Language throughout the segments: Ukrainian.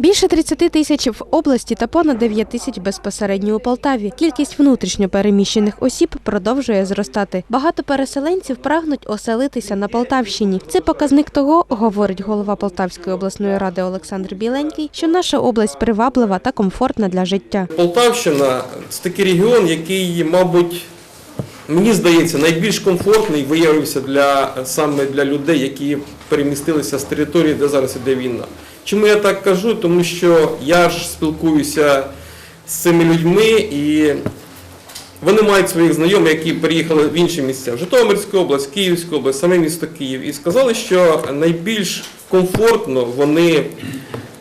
Більше 30 тисяч в області та понад 9 тисяч безпосередньо у Полтаві. Кількість внутрішньо переміщених осіб продовжує зростати. Багато переселенців прагнуть оселитися на Полтавщині. Це показник того, говорить голова Полтавської обласної ради Олександр Біленький, що наша область приваблива та комфортна для життя. Полтавщина це такий регіон, який, мабуть, мені здається, найбільш комфортний виявився для саме для людей, які перемістилися з території, де зараз іде війна. Чому я так кажу? Тому що я ж спілкуюся з цими людьми і вони мають своїх знайомих, які переїхали в інші місця, в Житомирську область, Київську область, саме місто Київ, і сказали, що найбільш комфортно вони,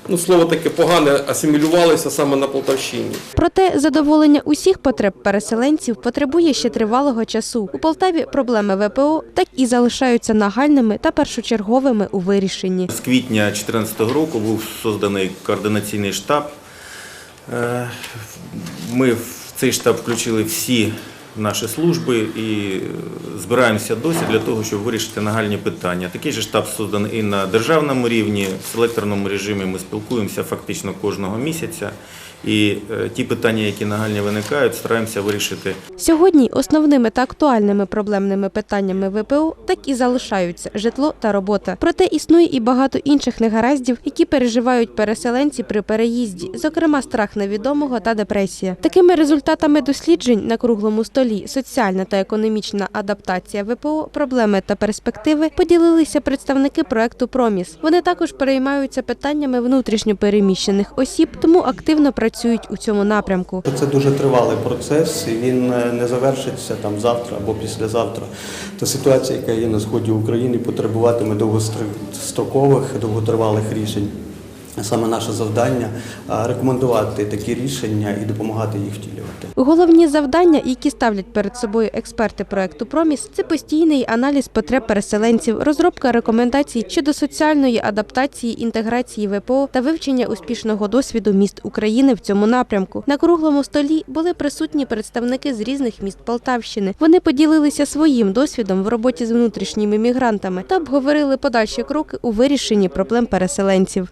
ну слово таке погане, асимілювалися саме на Полтавщині. Проте задоволення усіх потреб переселенців потребує ще тривалого часу. У Полтаві проблеми ВПО так і залишаються нагальними та першочерговими у вирішенні. З квітня 2014 року був созданий координаційний штаб. Е, Ми в цей штаб включили всі наші служби і збираємося досі для того, щоб вирішити нагальні питання. Такий же штаб созданий і на державному рівні. В селекторному режимі ми спілкуємося фактично кожного місяця. І е, ті питання, які нагальні виникають, стараємося вирішити Сьогодні основними та актуальними проблемними питаннями ВПО так і залишаються житло та робота. Проте існує і багато інших негараздів, які переживають переселенці при переїзді, зокрема страх невідомого та депресія. Такими результатами досліджень на круглому столі соціальна та економічна адаптація ВПО, проблеми та перспективи поділилися представники проекту Проміс. Вони також переймаються питаннями внутрішньо переміщених осіб, тому активно працюють у цьому напрямку. Це дуже тривалий процес, він е, не завершиться там завтра або післязавтра. То ситуація, яка є на сході України, потребуватиме довгострокових, довготривалих рішень. Саме наше завдання рекомендувати такі рішення і допомагати їх втілювати. Головні завдання, які ставлять перед собою експерти проекту Проміс, це постійний аналіз потреб переселенців, розробка рекомендацій щодо соціальної адаптації, інтеграції ВПО та вивчення успішного досвіду міст України в цьому напрямку. На круглому столі були присутні представники з різних міст Полтавщини. Вони поділилися своїм досвідом в роботі з внутрішніми мігрантами та обговорили подальші кроки у вирішенні проблем переселенців.